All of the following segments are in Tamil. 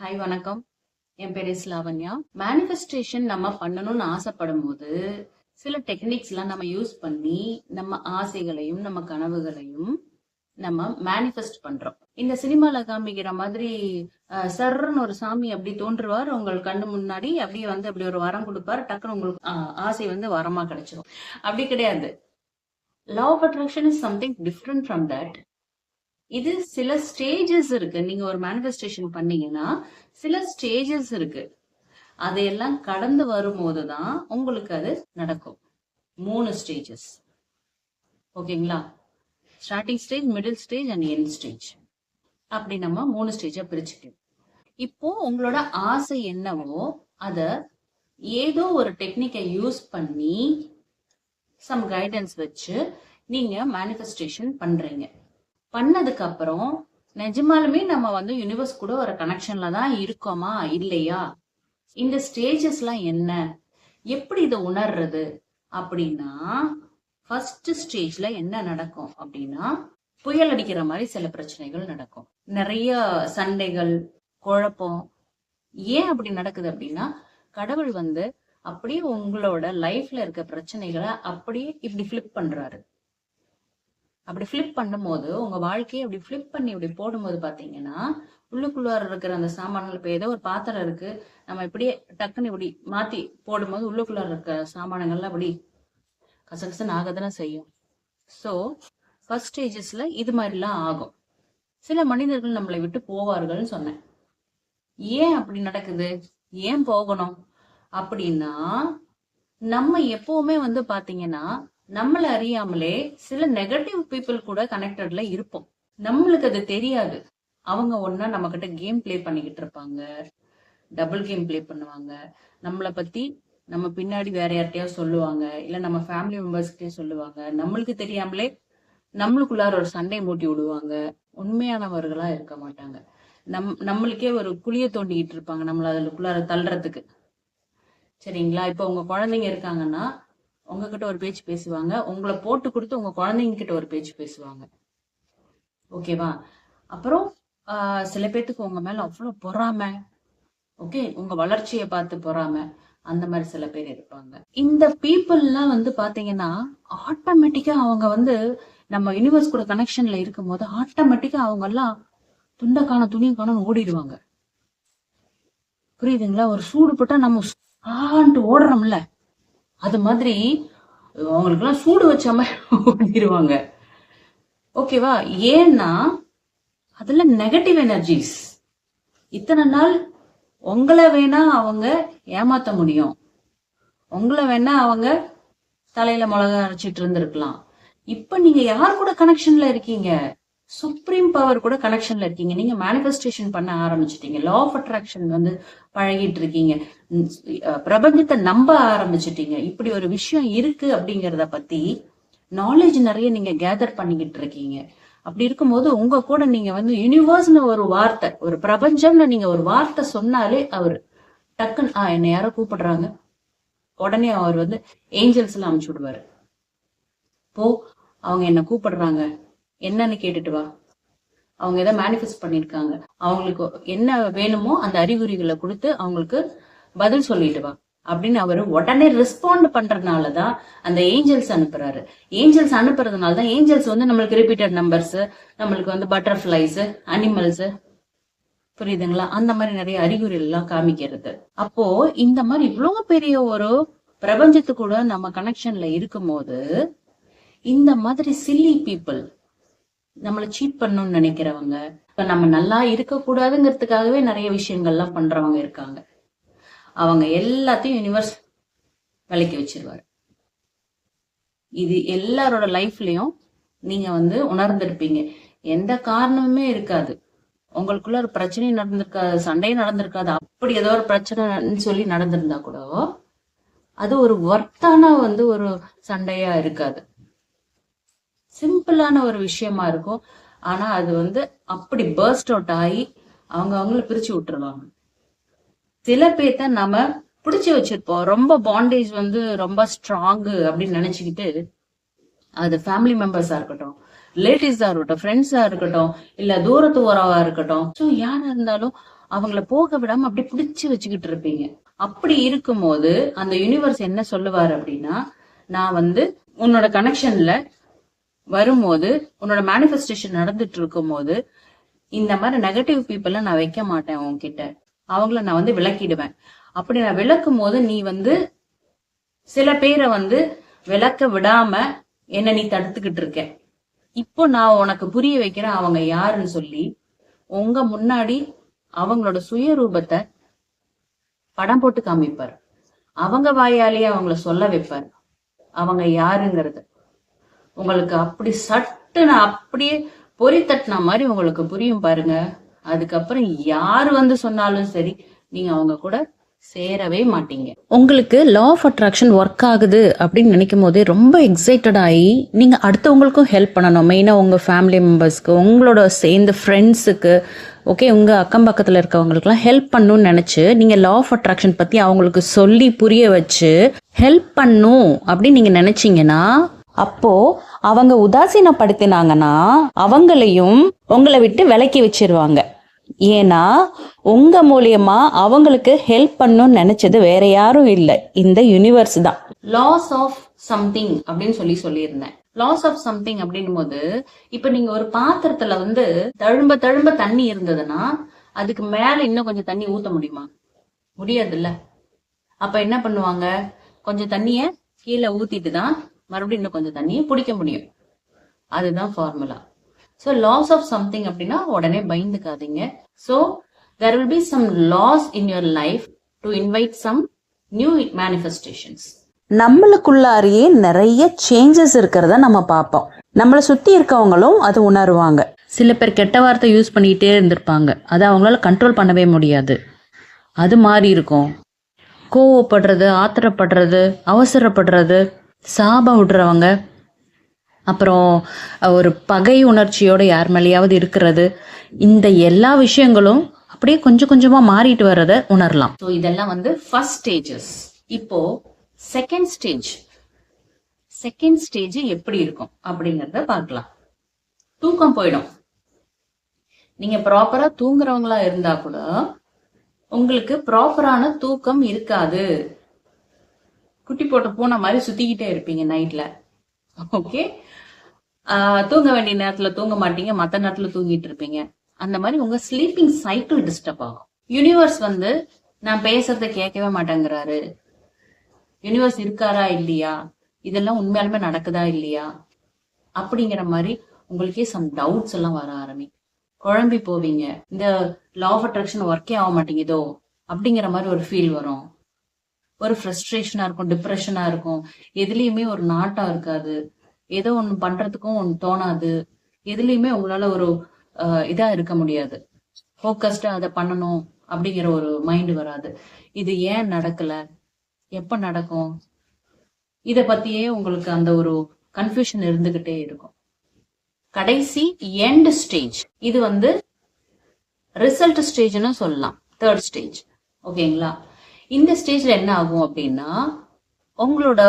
ஹாய் வணக்கம். என் பேர் இஸ் லாவண்யா மேனிஃபெஸ்டேஷன் நம்ம பண்ணணும்னு ஆசைப்படும் போது சில டெக்னிக்ஸ்லாம் நம்ம யூஸ் பண்ணி நம்ம ஆசைகளையும் நம்ம கனவுகளையும் நம்ம மேனிஃபெஸ்ட் பண்றோம். இந்த சினிமால காமிக்கிற மாதிரி சர்ன்னு ஒரு சாமி அப்படி தோன்றுவார். உங்கள் கண்ணு முன்னாடி அப்படியே வந்து அப்படி ஒரு வரம் கொடுப்பார். டக்குன்னு உங்களுக்கு ஆசை வந்து வரமா கிடைச்சிரும். அப்படி கிடையாது. Law of attraction is something different from that இது சில ஸ்டேஜஸ் இருக்கு. நீங்க ஒரு மேனிஃபெஸ்டேஷன் பண்ணீங்கன்னா சில ஸ்டேஜஸ் இருக்கு. அதையெல்லாம் கடந்து வரும்போது தான் உங்களுக்கு அது நடக்கும். மூணு ஸ்டேஜஸ் ஓகேங்களா? Starting stage middle stage and end stage அப்படி நம்ம மூணு ஸ்டேஜா பிரிச்சுக்கணும் இப்போ உங்களோட ஆசை என்னவோ அத ஏதோ ஒரு டெக்னிக்கை யூஸ் பண்ணி சம் கைடன்ஸ் வச்சு நீங்க மேனிஃபெஸ்டேஷன் பண்றீங்க. பண்ணதுக்கு அப்புறம் நிஜமாலுமே நம்ம வந்து யூனிவர்ஸ் கூட ஒரு கனெக்ஷன்ல தான் இருக்கோமா? இல்லையா? இந்த ஸ்டேஜஸ்லாம் என்ன? எப்படி இதை உணர்றது? அப்படின்னா ஃபர்ஸ்ட் ஸ்டேஜ்ல என்ன நடக்கும் அப்படின்னா புயல் அடிக்கிற மாதிரி சில பிரச்சனைகள் நடக்கும். நிறைய சண்டைகள் குழப்பம். ஏன் அப்படி நடக்குது அப்படின்னா கடவுள் வந்து அப்படியே உங்களோட லைஃப்ல இருக்க பிரச்சனைகளை அப்படியே இப்படி ஃபிளிப் பண்றாரு. அப்படி ஃபிளிப் பண்ணும்போது உங்க வாழ்க்கையை அப்படி ஃப்ளிப் பண்ணி இப்படி போடும்போது பாத்தீங்கன்னா உள்ளுக்குள்ளார இருக்கிற அந்த சாமான்கள் இப்ப ஏதோ ஒரு பாத்திரம் இருக்கு நம்ம இப்படியே டக்குன்னு இப்படி மாத்தி போடும்போது உள்ளுக்குள்ளார இருக்க சாமானங்கள்லாம் அப்படி கசகசன் ஆகதானே செய்யும். ஸோ ஃபர்ஸ்ட் ஸ்டேஜஸ்ல இது மாதிரிலாம் ஆகும். சில மனிதர்கள் நம்மளை விட்டு போவார்கள்னு சொன்னேன். ஏன் அப்படி நடக்குது? ஏன் போகணும்? அப்படின்னா நம்ம எப்பவுமே வந்து பாத்தீங்கன்னா நம்மள அறியாமலே சில நெகட்டிவ் பீப்புள் கூட கனெக்டட்ல இருப்போம். நம்மளுக்கு அது தெரியாது. அவங்க ஒன்னா நம்ம கிட்ட கேம் ப்ளே பண்ணிக்கிட்டு இருப்பாங்க. டபுள் கேம் ப்ளே பண்ணுவாங்க. நம்மளை பத்தி நம்ம பின்னாடி வேற யார்கிட்டயோ சொல்லுவாங்க. இல்ல நம்ம ஃபேமிலி மெம்பர்ஸ்கிட்டயே சொல்லுவாங்க. நம்மளுக்கு தெரியாமலே நம்மளுக்குள்ளார ஒரு சண்டை மூட்டி விடுவாங்க. உண்மையானவர்களா இருக்க மாட்டாங்க. நம் நம்மளுக்கே ஒரு குழிய தோண்டிக்கிட்டு இருப்பாங்க நம்மள அதுக்குள்ளார தள்ளுறதுக்கு. சரிங்களா? இப்போ உங்க குழந்தைங்க இருக்காங்கன்னா உங்ககிட்ட ஒரு பேச்சு பேசுவாங்க. உங்களை போட்டு கொடுத்து உங்க குழந்தைங்க கிட்ட ஒரு பேச்சு பேசுவாங்க. ஓகேவா அப்புறம் சில பேர்த்துக்கு உங்க மேல அவ்வளவு பொறாம. ஓகே உங்க வளர்ச்சியை பார்த்து பொறாம. அந்த மாதிரி சில பேர் இருப்பாங்க. இந்த பீப்புள்லாம் வந்து பாத்தீங்கன்னா ஆட்டோமேட்டிக்கா அவங்க வந்து நம்ம யூனிவர்ஸ் கூட கனெக்ஷன்ல இருக்கும்போது ஆட்டோமேட்டிக்கா அவங்க எல்லாம் துண்டக்கான காண துணியை காணும் ஓடிடுவாங்க. புரியுதுங்களா? ஒரு சூடு போட்டா நம்ம ஆன்ட்டு ஓடுறோம்ல. அது மாதிரி அவங்களுக்குலாம் சூடு வச்ச மாதிரி ஓடிடுவாங்க ஓகேவா? ஏன்னா அதில் நெகட்டிவ் எனர்ஜிஸ் இத்தனை நாள் உங்களை வேணா அவங்க ஏமாத்த முடியும். உங்களை வேணா அவங்க தலையில மிளகா அரைச்சிட்டு இருந்திருக்கலாம். இப்ப நீங்க யார் கூட கனெக்ஷன்ல இருக்கீங்க? சுப்ரீம் பவர் கூட கனெக்ஷன்ல இருக்கீங்க. நீங்க மேனிஃபெஸ்டேஷன் பண்ண ஆரம்பிச்சிட்டீங்க. லா ஆஃப் அட்ராக்ஷன் வந்து பழகிட்டு இருக்கீங்க பிரபஞ்சத்தை நம்ப ஆரம்பிச்சிட்டீங்க. இப்படி ஒரு விஷயம் இருக்கு அப்படிங்கிறத பத்தி நாலேஜ் நிறைய நீங்க கேதர் பண்ணிக்கிட்டு இருக்கீங்க. அப்படி இருக்கும்போது உங்க கூட நீங்க வந்து யூனிவர்ஸ்னு ஒரு வார்த்தை ஒரு பிரபஞ்சம்னு நீங்க ஒரு வார்த்தை சொன்னாலே அவர் டக்குன்னு ஆ என்னை யாரோ கூப்பிடுறாங்க. உடனே அவர் வந்து ஏஞ்சல்ஸ் எல்லாம் அமுச்சு விடுவாரு. போ அவங்க என்ன கூப்பிடுறாங்க. என்னன்னு கேட்டுட்டு வா. அவங்க எதை மேனிஃபெஸ்ட் பண்ணிருக்காங்க அவங்களுக்கு என்ன வேணுமோ அந்த அறிகுறிகளை கொடுத்து அவங்களுக்கு பதில் சொல்லிட்டு வா. அப்படின்னு அவரு உடனே ரெஸ்பாண்ட் பண்றதுனாலதான் அந்த ஏஞ்சல்ஸ் அனுப்புறாரு. ஏஞ்சல்ஸ் அனுப்புறதுனால தான் ஏஞ்சல்ஸ் வந்து நம்மளுக்கு ரிப்பீட்டட் நம்பர்ஸ் நம்மளுக்கு வந்து பட்டர்ஃபிளைஸ் அனிமல்ஸ் புரியுதுங்களா? அந்த மாதிரி நிறைய அறிகுறிகள் எல்லாம் காமிக்கிறது. அப்போ இந்த மாதிரி இவ்வளவு பெரிய ஒரு பிரபஞ்சத்து கூட நம்ம கனெக்ஷன்ல இருக்கும்போது இந்த மாதிரி சில்லி பீப்புள் நம்மளை சீட் பண்ணணும்னு நினைக்கிறவங்க இப்ப நம்ம நல்லா இருக்க கூடாதுங்கிறதுக்காகவே நிறைய விஷயங்கள்லாம் பண்றவங்க இருக்காங்க. அவங்க எல்லாத்தையும் யூனிவர்ஸ் விலைக்கு வச்சிருவாரு. இது எல்லாரோட லைஃப்லயும் நீங்க வந்து உணர்ந்திருப்பீங்க. எந்த காரணமுமே இருக்காது. உங்களுக்குள்ள ஒரு பிரச்சனை நடந்திருக்காது சண்டையும் நடந்திருக்காது. அப்படி ஏதோ ஒரு பிரச்சனைன்னு சொல்லி நடந்திருந்தா கூட அது ஒரு ஒர்த்தான வந்து ஒரு சண்டையா இருக்காது. சிம்பிளான ஒரு விஷயமா இருக்கும். ஆனா அது வந்து அப்படி பர்ஸ்ட் அவுட் ஆகி அவங்க அவங்கள பிரிச்சு விட்டுருவாங்க. சில பேர்த்த நம்ம பிடிச்சி வச்சிருப்போம். ரொம்ப பாண்டேஜ் வந்து ரொம்ப ஸ்ட்ராங்கு அப்படின்னு நினைச்சுக்கிட்டு அது ஃபேமிலி மெம்பர்ஸா இருக்கட்டும் ரிலேட்டிவ்ஸா இருக்கட்டும் ஃப்ரெண்ட்ஸா இருக்கட்டும் இல்ல தூரத்து உறவா இருக்கட்டும். ஸோ யாரா இருந்தாலும் அவங்கள போக விடாம அப்படி பிடிச்சு வச்சுக்கிட்டு இருப்பீங்க. அப்படி இருக்கும்போது அந்த யூனிவர்ஸ் என்ன சொல்லுவார் அப்படின்னா நான் வந்து உன்னோட கனெக்ஷன்ல வரும்போது உன்னோட மேனிஃபெஸ்டேஷன் நடந்துட்டு இருக்கும்போது இந்த மாதிரி நெகட்டிவ் பீப்புள நான் வைக்க மாட்டேன் உன்கிட்ட. அவங்கள நான் வந்து விளக்கிடுவேன். அப்படி நான் விளக்கும் போது நீ வந்து சில பேரை வந்து விளக்க விடாம என்ன நீ தடுத்துக்கிட்டு இருக்க. இப்போ நான் உனக்கு புரிய வைக்கிறேன் அவங்க யாருன்னு சொல்லி உங்க முன்னாடி அவங்களோட சுயரூபத்தை படம் போட்டு காமிப்பார். அவங்க வாயாலேயே அவங்கள சொல்ல வைப்பார். அவங்க யாருங்கிறது. உங்களுக்கு அப்படி சட்டுன்னு அப்படியே பொறி தட்டின மாதிரி உங்களுக்கு புரியும் பாருங்க. அதுக்கப்புறம் யார் வந்து சொன்னாலும் சரி நீங்க அவங்க கூட சேரவே மாட்டீங்க. உங்களுக்கு லா ஆஃப் அட்ராக்ஷன் ஒர்க் ஆகுது அப்படின்னு நினைக்கும் போதே ரொம்ப எக்ஸைட்டட் ஆகி நீங்கள் அடுத்தவங்களுக்கும் ஹெல்ப் பண்ணணும். மெயினாக உங்கள் ஃபேமிலி மெம்பர்ஸ்க்கு உங்களோட சேர்ந்த ஃப்ரெண்ட்ஸுக்கு ஓகே உங்கள் அக்கம் பக்கத்தில் இருக்கவங்களுக்குலாம் ஹெல்ப் பண்ணணும்னு நினச்சி நீங்கள் லா ஆஃப் அட்ராக்ஷன் பற்றி அவங்களுக்கு சொல்லி புரிய வச்சு ஹெல்ப் பண்ணும் அப்படின்னு நீங்கள் நினச்சிங்கன்னா அப்போ அவங்க உதாசீனப்படுத்தினாங்கன்னா அவங்களையும் உங்களை விட்டு விலக்கி வச்சிருவாங்க. ஏன்னா உங்க மூலியமா அவங்களுக்கு ஹெல்ப் பண்ணணும்னு நினைச்சது வேற யாரும் இல்லை. இந்த யூனிவர்ஸ் தான். லாஸ் ஆஃப் சம்திங் அப்படின்னு சொல்லி சொல்லியிருந்தேன். லாஸ் ஆஃப் சம்திங் அப்படின்னும் போது இப்ப நீங்க ஒரு பாத்திரத்துல வந்து தழும்ப தழும்ப தண்ணி இருந்ததுன்னா அதுக்கு மேல இன்னும் கொஞ்சம் தண்ணி ஊத்த முடியுமா? முடியாதுல்ல. அப்ப என்ன பண்ணுவாங்க? கொஞ்சம் தண்ணிய கீழே ஊத்திட்டு தான் மறுபடியும் இன்னும் கொஞ்சம் தண்ணியை பிடிக்க முடியும். அதுதான் formula so loss of something அப்படின்னா உடனே பயந்துக்காதீங்க. So there will be some loss in your life to invite some new manifestations நம்மளுக்குள்ளாரியே நிறைய சேஞ்சஸ் இருக்கிறத நம்ம பார்ப்போம். நம்மளை சுத்தி இருக்கவங்களும் அது உணருவாங்க. சில பேர் கெட்ட வார்த்தை யூஸ் பண்ணிக்கிட்டே இருந்திருப்பாங்க. அதை அவங்களால கண்ட்ரோல் பண்ணவே முடியாது. அது மாறி இருக்கும். கோவப்படுறது ஆத்திரப்படுறது அவசரப்படுறது சாபம் விடுறவங்க. அப்புறம் ஒரு பகை உணர்ச்சியோடு யார் மேலேயாவது இருக்கிறது. இந்த எல்லா விஷயங்களும் அப்படியே கொஞ்சம் கொஞ்சமாக மாறிட்டு வர்றத உணரலாம். ஸோ இதெல்லாம் வந்து ஃபர்ஸ்ட் ஸ்டேஜஸ் இப்போ செகண்ட் ஸ்டேஜ் செகண்ட் ஸ்டேஜ் எப்படி இருக்கும் அப்படிங்கிறத பார்க்கலாம். தூக்கம் போயிடும். நீங்க ப்ராப்பரா தூங்குறவங்களா இருந்தா கூட உங்களுக்கு ப்ராப்பரான தூக்கம் இருக்காது. குட்டி போட்ட பூனை மாதிரி சுத்திக்கிட்டே இருப்பீங்க நைட்ல. ஓகே தூங்க வேண்டிய நேரத்துல தூங்க மாட்டீங்க மத்த நேரத்துல தூங்கிட்டு இருப்பீங்க. அந்த மாதிரி உங்க ஸ்லீப்பிங் சைக்கிள் டிஸ்டர்ப் ஆகும். யூனிவர்ஸ் வந்து நான் பேசுறத கேட்கவே மாட்டேங்கிறாரு. யூனிவர்ஸ் இருக்காரா இல்லையா? இதெல்லாம் உண்மையாலுமே நடக்குதா இல்லையா? அப்படிங்கிற மாதிரி உங்களுக்கே சம் டவுட்ஸ் எல்லாம் வர ஆரம்பிக்கும். குழம்பி போவீங்க. இந்த லா ஆஃப் அட்ராக்ஷன் ஒர்க்கே ஆக மாட்டேங்குதோ? அப்படிங்கிற மாதிரி ஒரு ஃபீல் வரும். ஒரு ஃப்ரஸ்ட்ரேஷனா இருக்கும் டிப்ரெஷனா இருக்கும். எதுலயுமே ஒரு நாட்டம் இருக்காது. ஏதோ ஒன்னு பண்றதுக்கும் ஒன்னு தோணாது. எதுலயுமே உங்களால ஒரு இதா இருக்க முடியாது. ஃபோக்கஸ்டா அதை பண்ணணும் அப்படிங்கிற ஒரு மைண்ட் வராது. இது ஏன் நடக்கல? எப்ப நடக்கும்? இத பத்தியே உங்களுக்கு அந்த ஒரு கன்ஃபியூஷன் இருந்துகிட்டே இருக்கும். கடைசி எண்ட் ஸ்டேஜ் இது வந்து ரிசல்ட் ஸ்டேஜ்னு சொல்லலாம். தேர்ட் ஸ்டேஜ் ஓகேங்களா? இந்த ஸ்டேஜ்ல என்ன ஆகும் அப்படின்னா உங்களோட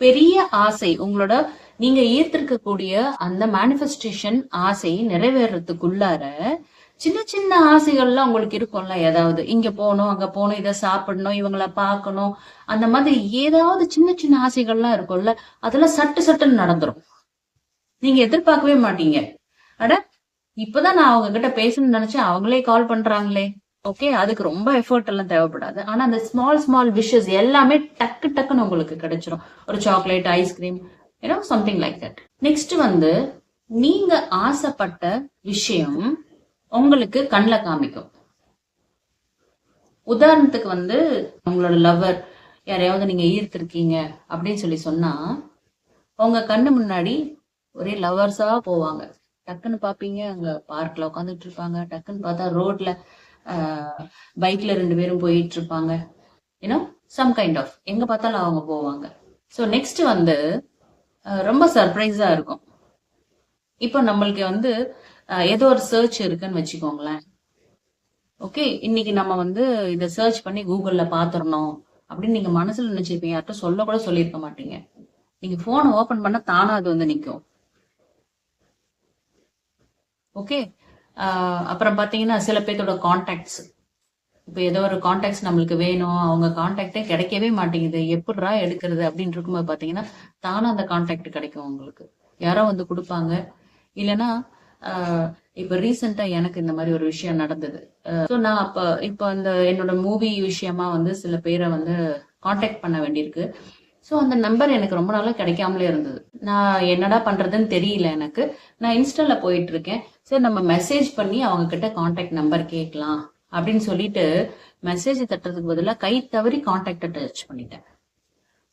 பெரிய ஆசை உங்களோட நீங்க ஈர்த்திருக்கக்கூடிய அந்த மேனிஃபெஸ்டேஷன் ஆசை நிறைவேறதுக்குள்ளார சின்ன சின்ன ஆசைகள்லாம் உங்களுக்கு இருக்கும்ல. ஏதாவது இங்க போகணும் அங்க போகணும் இதை சாப்பிடணும் இவங்கள பார்க்கணும் அந்த மாதிரி ஏதாவது சின்ன சின்ன ஆசைகள்லாம் இருக்கும்ல அதெல்லாம் சட்டு சட்டுன்னு நடந்துரும். நீங்க எதிர்பார்க்கவே மாட்டீங்க. அட இப்பதான் நான் அவங்க கிட்ட பேசணும்னு நினைச்சேன் அவங்களே கால் பண்றாங்களே. ஓகே அதுக்கு ரொம்ப எஃபர்ட் எல்லாம் தேவைப்படாது. ஆனா அந்த ஸ்மால் ஸ்மால் விஷஸ் எல்லாமே டக்கு டக்குன்னு உங்களுக்கு கிடைச்சிரும். ஒரு சாக்லேட் ஐஸ்கிரீம் ஏன்னா சம்திங் லைக் தட் நெக்ஸ்ட் வந்து நீங்க ஆசைப்பட்ட விஷயம் உங்களுக்கு கண்ணில் காமிக்கும். உதாரணத்துக்கு வந்து உங்களோட லவர் யாரையாவது நீங்க ஈர்த்திருக்கீங்க அப்படின்னு சொல்லி சொன்னா உங்க கண்ணு முன்னாடி ஒரே லவர்ஸா போவாங்க. டக்குன்னு பாப்பீங்க அங்க பார்க்ல உட்காந்துட்டு இருப்பாங்க. டக்குன்னு பார்த்தா ரோட்ல பைக்ல ரெண்டு பேரும் போயிட்டு இருப்பாங்க ஏன்னா சம் கைண்ட் ஆஃப் எங்க பார்த்தாலும் அவங்க போவாங்க. ஸோ நெக்ஸ்ட் வந்து ரொம்ப சர்ப்ரைஸா இருக்கும். இப்போ நம்மளுக்கு வந்து ஏதோ ஒரு சர்ச் இருக்குன்னு வச்சுக்கோங்களேன். ஓகே இன்னைக்கு நம்ம வந்து இதை சர்ச் பண்ணி கூகுள்ல பாத்துடணும் அப்படின்னு நீங்க மனசுல நினைச்சிருப்பீங்க. யார்கிட்ட சொல்ல கூட சொல்லியிருக்க மாட்டீங்க. நீங்க போனை ஓபன் பண்ண தானா அது வந்து நிக்கும். ஓகே அப்புறம் பாத்தீங்கன்னா சில பேர்த்தோட கான்டாக்ட்ஸ் இப்போ ஏதோ ஒரு கான்டாக்ட்ஸ் நம்மளுக்கு வேணும். அவங்க கான்டாக்டே கிடைக்கவே மாட்டேங்குது. எப்படிரா எடுக்கிறது அப்படின்னு இருக்கும்போது பாத்தீங்கன்னா தானே அந்த கான்டாக்ட் கிடைக்கும் உங்களுக்கு யாரோ வந்து கொடுப்பாங்க. இல்லைன்னா ஆஹ் இப்போ ரீசெண்டாக எனக்கு இந்த மாதிரி ஒரு விஷயம் நடந்தது. ஸோ நான் அப்போ இப்போ அந்த என்னோட மூவி விஷயமா வந்து சில பேரை வந்து காண்டாக்ட் பண்ண வேண்டியிருக்கு. ஸோ அந்த நம்பர் எனக்கு ரொம்ப நாளாக கிடைக்காமலே இருந்தது. நான் என்னடா பண்ணுறதுன்னு தெரியல எனக்கு. நான் இன்ஸ்டாவில் போயிட்டு இருக்கேன் சரி நம்ம மெசேஜ் பண்ணி அவங்க கிட்ட காண்டாக்ட் நம்பர் கேட்கலாம் அப்படின்னு சொல்லிட்டு மெசேஜ் தட்டுறதுக்கு பதிலாக கை தவறி காண்டாக்டை டச் பண்ணிட்டேன்.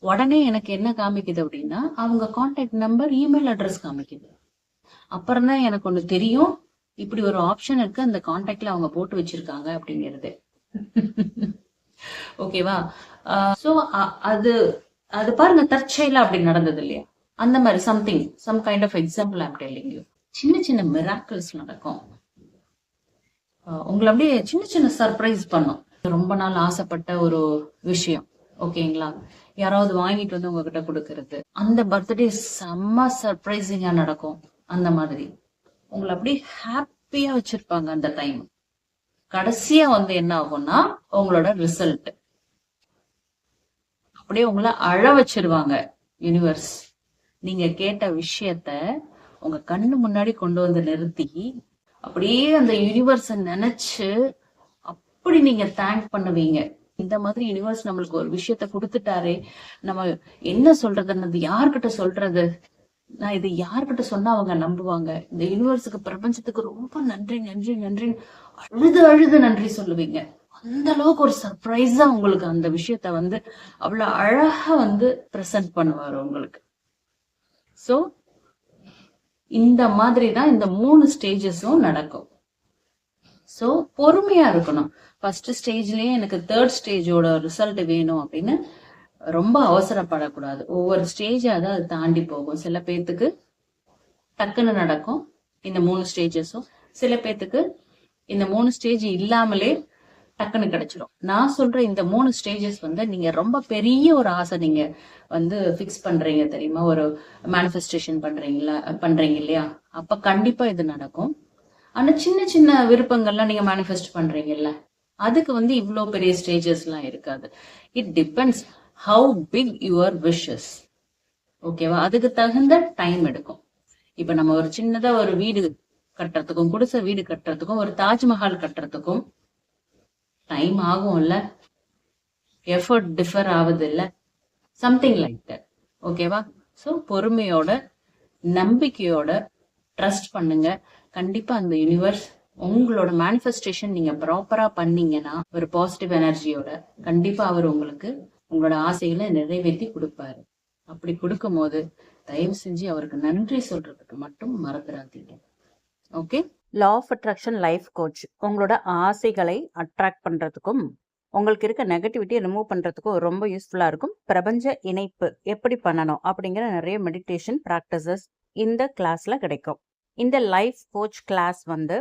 உடனே எனக்கு என்ன காமிக்குது அப்படின்னா அவங்க காண்டாக்ட் நம்பர் இமெயில் அட்ரஸ் காமிக்குது. அப்புறம் தான் எனக்கு ஒன்று தெரியும். இப்படி ஒரு ஆப்ஷன் இருக்கு. அந்த காண்டாக்ட்ல அவங்க போட்டு வச்சிருக்காங்க அப்படிங்கிறது. ஓகேவா ஸோ அது அது பாருங்க தற்செயலா அப்படி நடந்தது இல்லையா? அந்த மாதிரி something some kind of example I'm telling you சின்ன சின்ன மிராக்கிள்ஸ் நடக்கும். உங்களை அப்படியே சின்ன சின்ன சர்ப்ரைஸ் பண்ணும். ரொம்ப நாள் ஆசைப்பட்ட ஒரு விஷயம் ஓகேங்களா? யாராவது வாங்கிட்டு வந்து உங்ககிட்ட கொடுக்கறது. அந்த பர்த்டே செம்ம சர்ப்ரைசிங்கா நடக்கும். அந்த மாதிரி. உங்களை அப்படியே ஹாப்பியா வச்சிருப்பாங்க அந்த டைம் கடைசியா வந்து என்ன ஆகும்னா உங்களோட ரிசல்ட் அப்படியே உங்களை அழ வச்சிருவாங்க யூனிவர்ஸ் நீங்க கேட்ட விஷயத்த உங்க கண்ணு முன்னாடி கொண்டு வந்து நிறுத்தி அப்படியே அந்த யூனிவர்ஸ நினைச்சு அப்படி நீங்க தேங்க் பண்ணுவீங்க. இந்த மாதிரி யூனிவர்ஸ் நம்மளுக்கு ஒரு விஷயத்த கொடுத்துட்டாரே நம்ம என்ன சொல்றதுன்னு யார்கிட்ட சொல்றது? நான் இது யார்கிட்ட சொன்னா அவங்க நம்புவாங்க? இந்த யூனிவர்ஸுக்கு பிரபஞ்சத்துக்கு ரொம்ப நன்றி நன்றி நன்றி. அழுது அழுது நன்றி சொல்லுவீங்க. அந்த அளவுக்கு ஒரு சர்ப்ரைஸா உங்களுக்கு அந்த விஷயத்த வந்து அவ்வளவு அழகா வந்து பிரசன்ட் பண்ணுவார் உங்களுக்கு. சோ இந்த மாதிரி தான் இந்த மூணு ஸ்டேஜஸும் நடக்கும். சோ பொறுமையா இருக்கணும். ஃபர்ஸ்ட் ஸ்டேஜ்லயே எனக்கு தேர்ட் ஸ்டேஜோட ரிசல்ட் வேணும் அப்படின்னு ரொம்ப அவசரப்படக்கூடாது. ஒவ்வொரு ஸ்டேஜா தான் அது தாண்டி போகும். சில பேர்த்துக்கு டக்குன்னு நடக்கும் இந்த மூணு ஸ்டேஜஸும் சில பேர்த்துக்கு இந்த மூணு ஸ்டேஜ் இல்லாமலே டக்குன்னு கிடைச்சிடும் நான் சொல்ற இந்த மூணு ஸ்டேஜஸ் வந்து நீங்க ரொம்ப பெரிய ஒரு ஆசை நீங்க வந்து ஃபிக்ஸ் பண்றீங்க தெரியுமா? ஒரு மேனிஃபெஸ்டேஷன் பண்றீங்களா? பண்றீங்க இல்லையா? அப்ப கண்டிப்பா இது நடக்கும். ஆனா சின்ன சின்ன விருப்பங்கள்லாம் நீங்க மேனிஃபெஸ்ட் பண்றீங்கல்ல அதுக்கு வந்து இவ்வளோ பெரிய ஸ்டேஜஸ்லாம் இருக்காது. It depends how big your wishes ஓகேவா? அதுக்கு தகுந்த டைம் எடுக்கும். இப்ப நம்ம ஒரு சின்னதா ஒரு வீடு கட்டுறதுக்கும் குடிசை வீடு கட்டுறதுக்கும் ஒரு தாஜ்மஹால் கட்டுறதுக்கும் டைம் ஆகும்ல? எஃபர்ட் டிஃபர் ஆகுது இல்லை சம்திங் லைக் தட் ஓகேவா ஸோ பொறுமையோட நம்பிக்கையோட ட்ரஸ்ட் பண்ணுங்க. கண்டிப்பா அந்த யூனிவர்ஸ் உங்களோட மேனிஃபெஸ்டேஷன் நீங்க ப்ராப்பரா பண்ணீங்கன்னா ஒரு பாசிட்டிவ் எனர்ஜியோட கண்டிப்பா அவர் உங்களுக்கு உங்களோட ஆசைகளை நிறைவேற்றி கொடுப்பாரு. அப்படி கொடுக்கும்போது தயவு செஞ்சு அவருக்கு நன்றி சொல்றதுக்கு மட்டும் மறந்துடாதீங்க. Okay law of attraction life coach உங்களோட ஆசைகளை அட்ராக்ட் பண்ணுறதுக்கும் உங்களுக்கு இருக்க நெகட்டிவிட்டியை ரிமூவ் பண்ணுறதுக்கும் ரொம்ப யூஸ்ஃபுல்லாக இருக்கும். பிரபஞ்ச இணைப்பு எப்படி பண்ணணும் அப்படிங்கிற நிறைய மெடிடேஷன் ப்ராக்டிசஸ் இந்த கிளாஸில் கிடைக்கும். இந்த லைஃப் கோச் கிளாஸ் வந்து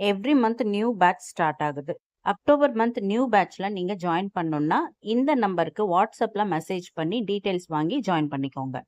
every month new batch start ஆகுது. அக்டோபர் மந்த் நியூ பேட்ச்சில் நீங்கள் ஜாயின் பண்ணணுன்னா இந்த நம்பருக்கு வாட்ஸ்அப்பில் மெசேஜ் பண்ணி டீட்டெயில்ஸ் வாங்கி ஜாயின் பண்ணிக்கோங்க.